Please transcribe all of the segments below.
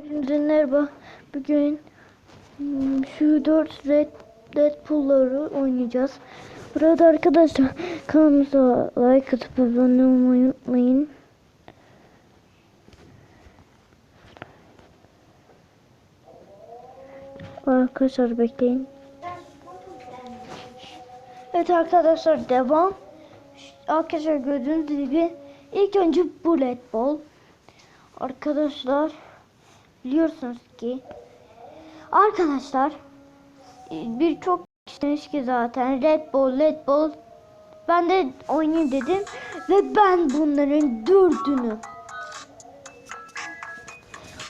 Hepinize merhaba. Bugün hmm, şu 4 Red Deadpool'ları oynayacağız. Burada arkadaşlar kanalımıza like atıp abone olmayı unutmayın. Arkadaşlar bekleyin. Evet arkadaşlar devam. Arkadaşlar gördüğünüz gibi ilk önce bullet ball. Arkadaşlar biliyorsunuz ki arkadaşlar birçok istemiş ki zaten Red Bull, Red Bull. Ben de oynayayım dedim ve ben bunların dördünü.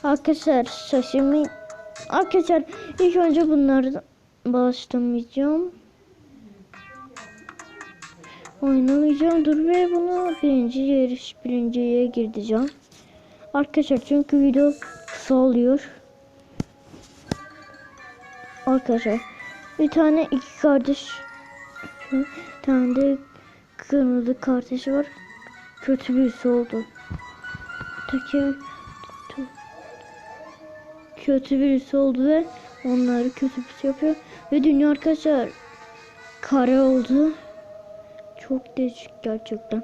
Arkadaşlar şaşırmayın. Arkadaşlar ilk önce bunları başlamayacağım. Oynamayacağım. Dur ve bunu birinci yarış birinciye gireceğim. Arkadaşlar çünkü video kısa oluyor. Arkadaşlar bir tane iki kardeş bir tane de kırmızı kardeşi var. Kötü birisi oldu. Öteki kötü birisi oldu ve onları kötü birisi yapıyor. Ve dünya arkadaşlar kare oldu. Çok değişik gerçekten.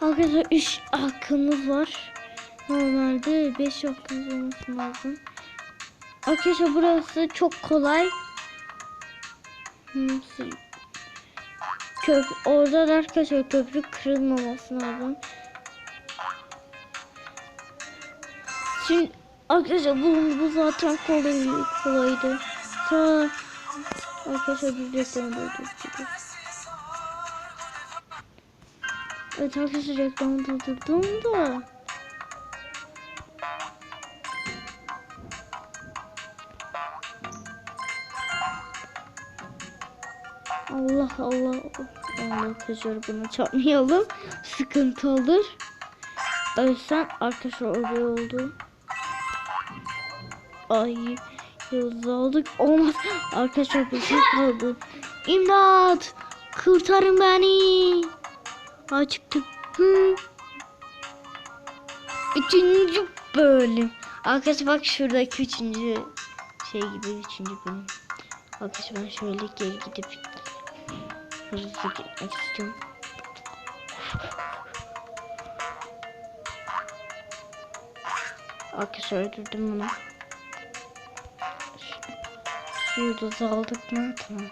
Arkadaşlar 3 hakkımız var. Normalde 5 hakkımız olması lazım. Arkadaşlar burası çok kolay. Köp orada da arkadaşlar köprü kırılmaması lazım. Şimdi arkadaşlar bu, bu zaten kolay, kolaydı. Sonra arkadaşlar bir reklam durdurduk. Evet arkadaşlar reklamı durdurdum da. Allah Allah. Arkadaşlar bunu çarpmayalım. Sıkıntı olur. Ölsem arkadaşlar oraya oldu. Ay yıldız aldık. Olmaz. Arkadaşlar bir şey kaldı. İmdat. Kurtarın beni. Açtım. Hı. Üçüncü bölüm. Arkadaşlar bak şuradaki üçüncü şey gibi üçüncü bölüm. Arkadaşlar ben şöyle geri gidip hızlı gitmek istiyorum. Arkadaşlar öldürdüm bunu. Şurada aldık mı? Tamam.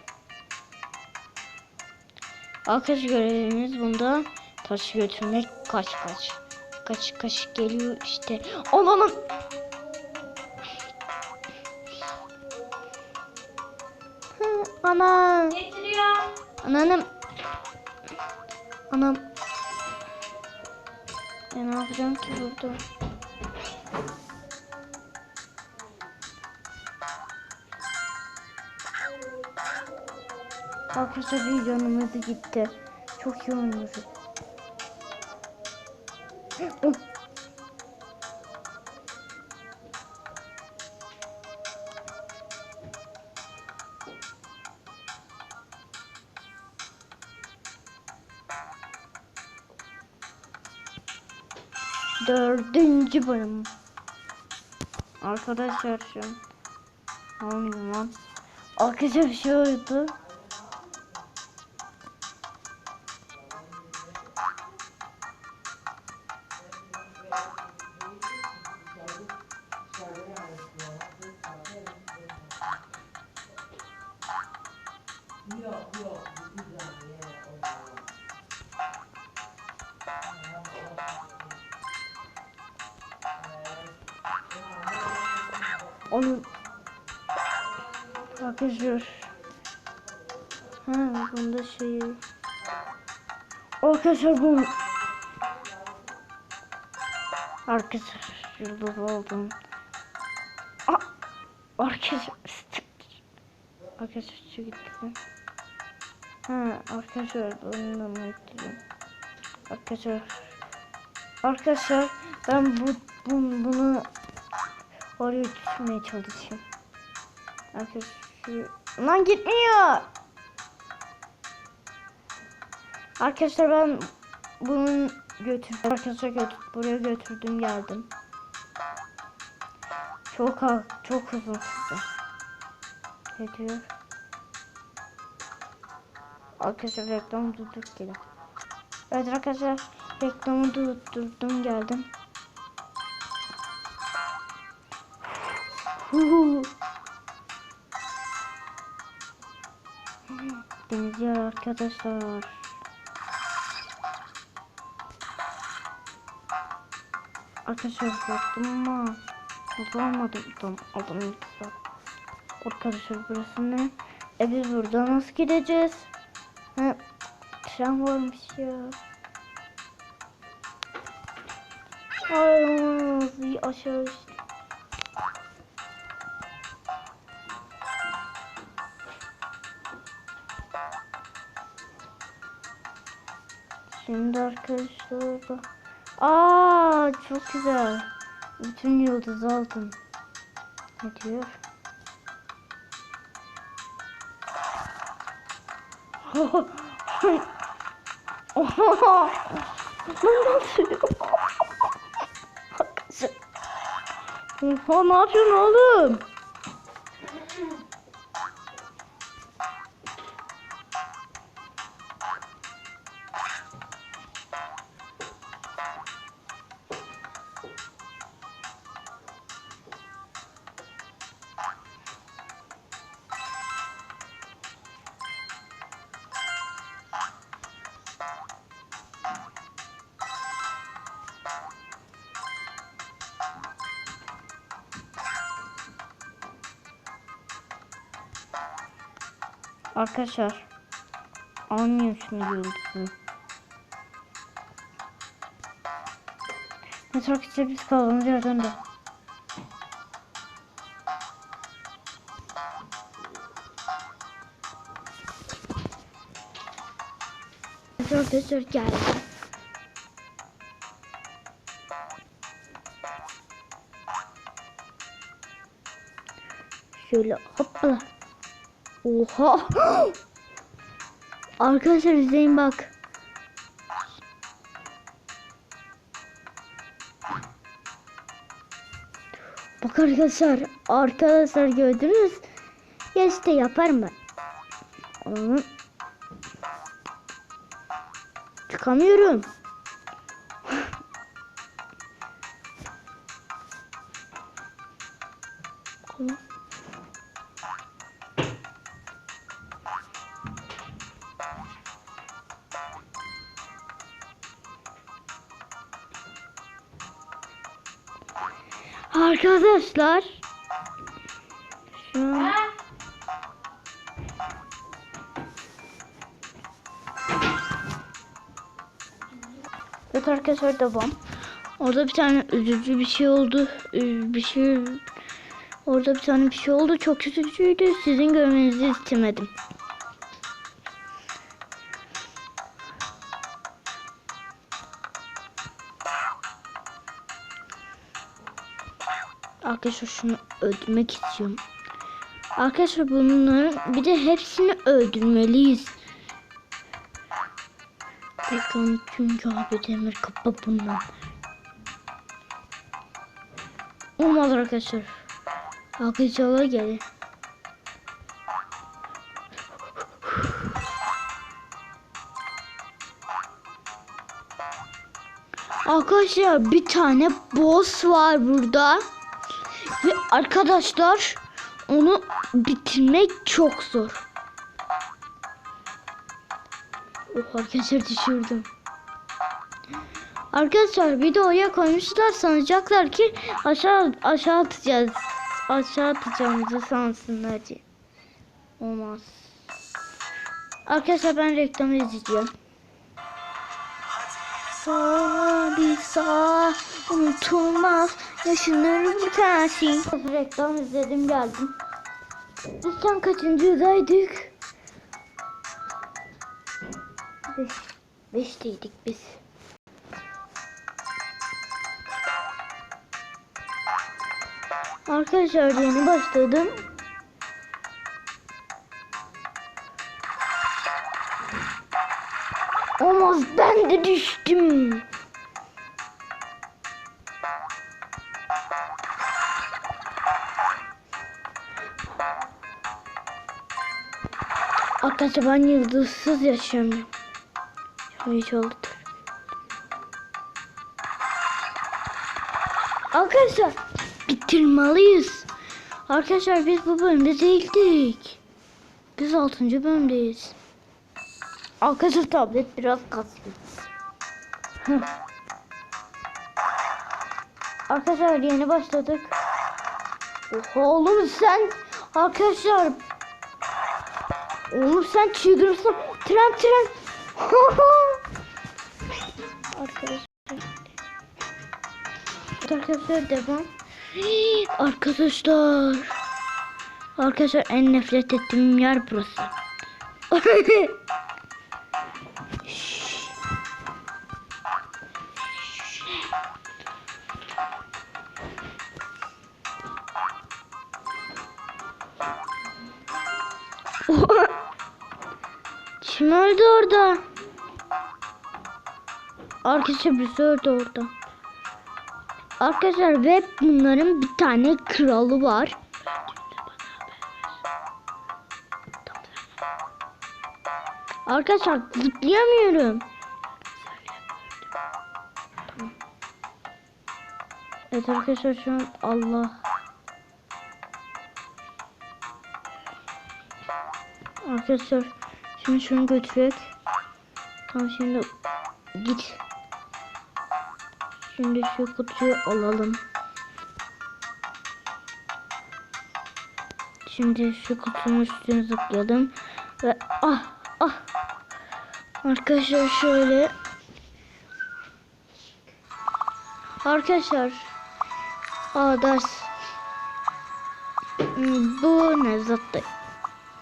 Arkadaş görevimiz bunda taşı götürmek kaç kaç. Kaç kaç geliyor işte. Ananın. Ana. Ananım. Anam. Ben ne yapacağım ki burada? Arkadaşlar bir yanımızı gitti. Çok iyi oynuyoruz. Bölüm. Arkadaşlar şu an. Almayayım lan. Arkadaşlar bir şey oldu. Onu Arkadaşlar Ha bunda şey. Arkadaşlar bu Arkadaşlar yıldız oldum. Aa, Arkadaşlar Arkadaşlar şu gitti Ha arkadaşlar onunla mı ettim Arkadaşlar Arkadaşlar ben bu, bu bunu oraya düşürmeye çalışayım. Arkadaşlar lan gitmiyor. Arkadaşlar ben bunun götür arkadaşlar götür buraya götürdüm geldim. Çok çok uzun sürdü. Ne diyor? Arkadaşlar reklam durduk gene. Evet arkadaşlar reklamı durdurdum geldim. Yer arkadaşlar. Arkadaşlar baktım ama bulamadım tam aldım lütfen. Arkadaşlar burası ne? E biz buradan nasıl gideceğiz? Ha, tren varmış ya. Ay aşağı işte. Şimdi arkadaşlar da Aa çok güzel. Bütün yıldız aldım. Ne diyor? Oha! Lan. Oha ne yapıyorsun oğlum? Arkadaşlar. Almıyorum yıldızı. Ne çok işte biz kaldığımız yerden de. Arkadaşlar geldi. Şöyle hoppala. Oha. Arkadaşlar izleyin bak. Bak arkadaşlar. Arkadaşlar gördünüz. Ya işte yaparım ben. Onu çıkamıyorum. Arkadaşlar. Şu an... Evet arkadaşlar devam. Orada bir tane üzücü bir şey oldu. Üz- Bir şey Orada bir tane bir şey oldu. Çok üzücüydü. Sizin görmenizi istemedim. Arkadaşlar şunu öldürmek istiyorum. Arkadaşlar bunların bir de hepsini öldürmeliyiz. Bakın çünkü abi demir kapı bundan. Olmaz arkadaşlar. Arkadaşlar gelin. Arkadaşlar bir tane boss var burada. Arkadaşlar onu bitirmek çok zor. Oh arkadaşlar düşürdüm. Arkadaşlar videoya koymuşlar sanacaklar ki aşağı aşağı atacağız. Aşağı atacağımızı sansınlar diye. Olmaz. Arkadaşlar ben reklamı izleyeceğim. Sağ unutulmaz yaşanır bu tersi. Reklam izledim geldim. Biz sen kaçıncıdaydık? Beş, beşteydik biz. Arkadaşlar yeni başladım. Ben de düştüm. Arkadaşlar ben yıldızsız yaşamıyorum. Hiç oldu. Arkadaşlar bitirmeliyiz. Arkadaşlar biz bu bölümde değildik. Biz 6. bölümdeyiz. Arkadaşlar tablet biraz kasıyor. Arkadaşlar yeni başladık. Oha oğlum sen arkadaşlar Oğlum sen çıldırırsın. Tren tren. arkadaşlar. Arkadaşlar devam. Arkadaşlar. Arkadaşlar en nefret ettiğim yer burası. Kim öldü orada? Arkadaşlar birisi öldü orada. Arkadaşlar ve bunların bir tane kralı var. Arkadaşlar zıplayamıyorum. Evet arkadaşlar şu an Allah. Arkadaşlar şimdi şunu götürek. Tamam şimdi git. Şimdi şu kutuyu alalım. Şimdi şu kutunun üstüne zıpladım. Ve ah ah. Arkadaşlar şöyle. Arkadaşlar. Aa ders. Bu ne zaten.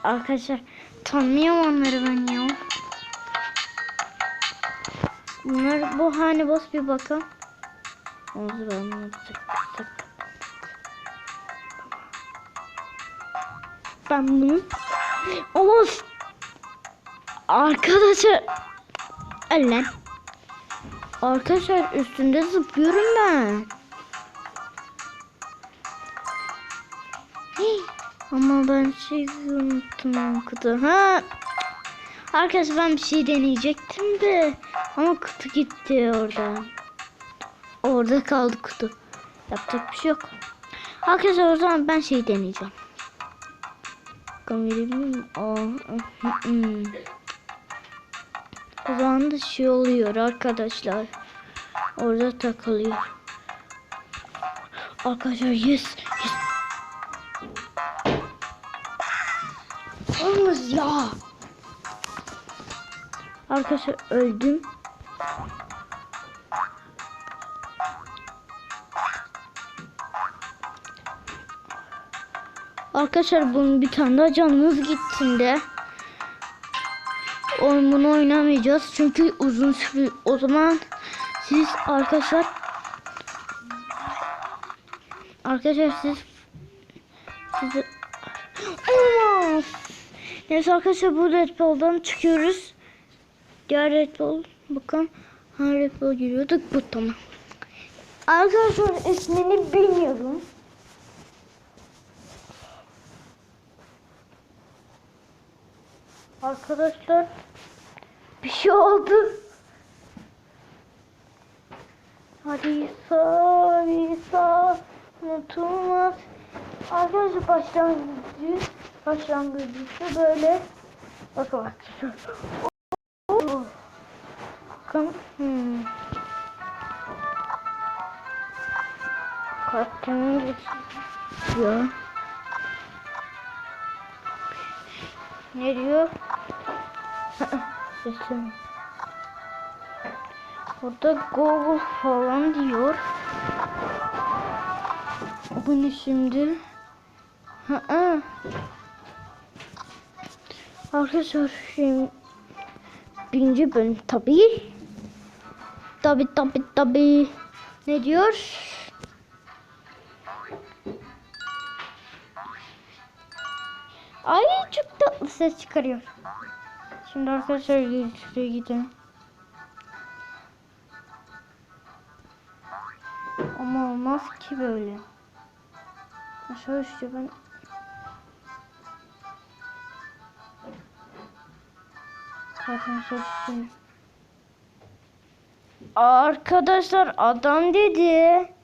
Arkadaşlar tanımıyorum onları ben ya. Bunlar bu hani boss bir bakın. Tık tık. Ben bunu ama arkadaşlar Ellen Arkadaşlar üstünde zıplıyorum ben. Ama ben şey unuttum kutu. Ha. Arkadaşlar ben bir şey deneyecektim de ama kutu gitti oradan. Orada kaldı kutu. Yapacak bir şey yok. Arkadaşlar o zaman ben şey deneyeceğim. Bakalım hı. O zaman da şey oluyor arkadaşlar. Orada takılıyor. Arkadaşlar yes yes. Olmaz ya. Arkadaşlar öldüm. Arkadaşlar bunun bir tane daha canımız gittiğinde bunu oynamayacağız çünkü uzun sürüyor. O zaman siz arkadaşlar Arkadaşlar siz siz Olmaz. Neyse arkadaşlar bu Red Bull'dan çıkıyoruz. Diğer Red Bull bakın. Ha Red Bull giriyorduk bu tamam. Arkadaşlar ismini bilmiyorum. Arkadaşlar bir şey oldu. Hadi sağ, sağ, unutulmaz. Arkadaşlar başlangıcı, başlangıcı böyle. Bakın. Oh. Bakın. Hmm. Geçiyor. Ne diyor? Sesim. Burada Google falan diyor. Bu ne şimdi? Ha -ha. Arkadaşlar şimdi birinci bölüm tabii. Tabii tabii tabii. Ne diyor? Ay çok tatlı ses çıkarıyor. Şimdi arkadaşlar şuraya gidelim. Ama olmaz ki böyle. Aşağı işte ben Sözlüyüm. Arkadaşlar adam dedi.